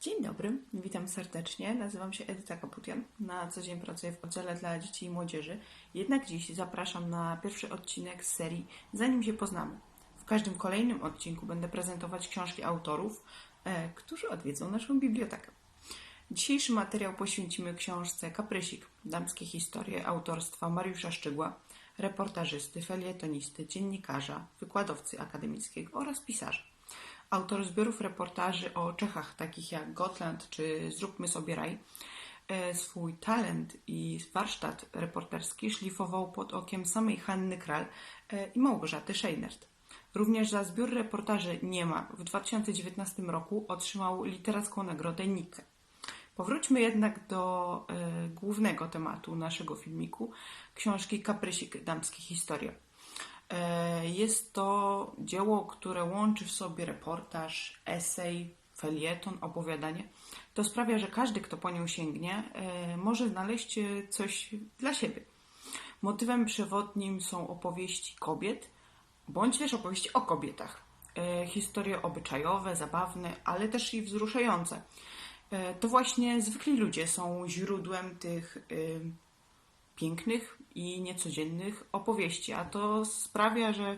Dzień dobry, witam serdecznie. Nazywam się Edyta Kaputian. Na co dzień pracuję w oddziale dla dzieci i młodzieży. Jednak dziś zapraszam na pierwszy odcinek serii Zanim się poznamy. W każdym kolejnym odcinku będę prezentować książki autorów, e, którzy odwiedzą naszą bibliotekę. Dzisiejszy materiał poświęcimy książce Kaprysik, damskie historie autorstwa Mariusza Szczygła, reportażysty, felietonisty, dziennikarza, wykładowcy akademickiego oraz pisarza. Autor zbiorów reportaży o Czechach, takich jak Gotland czy Zróbmy sobie raj, e, swój talent i warsztat reporterski szlifował pod okiem samej Hanny Kral e, i Małgorzaty Scheinert. Również za zbiór reportaży Nie ma w 2019 roku otrzymał literacką nagrodę Nike. Powróćmy jednak do e, głównego tematu naszego filmiku, książki Kaprysik, damskie historie. E, Jest to dzieło, które łączy w sobie reportaż, esej, felieton, opowiadanie. To sprawia, że każdy, kto po nią sięgnie, e, może znaleźć e, coś dla siebie. Motywem przewodnim są opowieści kobiet, bądź też opowieści o kobietach. Historie obyczajowe, zabawne, ale też i wzruszające. To właśnie zwykli ludzie są źródłem tych pięknych i niecodziennych opowieści, a to sprawia, że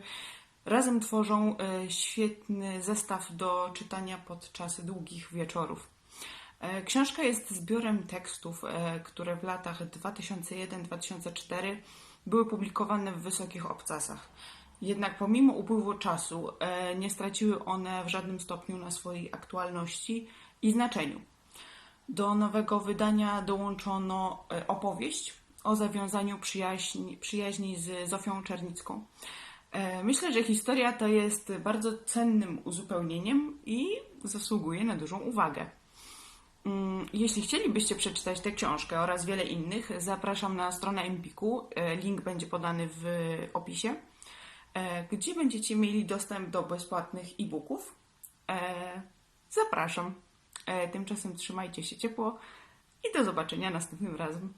razem tworzą e, świetny zestaw do czytania podczas długich wieczorów. E, Książka jest zbiorem tekstów, e, które w latach 2001-2004 były publikowane w wysokich obcasach. Jednak pomimo upływu czasu nie straciły one w żadnym stopniu na swojej aktualności i znaczeniu. Do nowego wydania dołączono opowieść o zawiązaniu przyjaźni, przyjaźni z Zofią Czernicką. E, Myślę, że historia to jest bardzo cennym uzupełnieniem i zasługuje na dużą uwagę. Mm, Jeśli chcielibyście przeczytać tę książkę oraz wiele innych, zapraszam na stronę Empiku. E, Link będzie podany w opisie, e, gdzie będziecie mieli dostęp do bezpłatnych e-booków. Zapraszam. Tymczasem trzymajcie się ciepło i do zobaczenia następnym razem.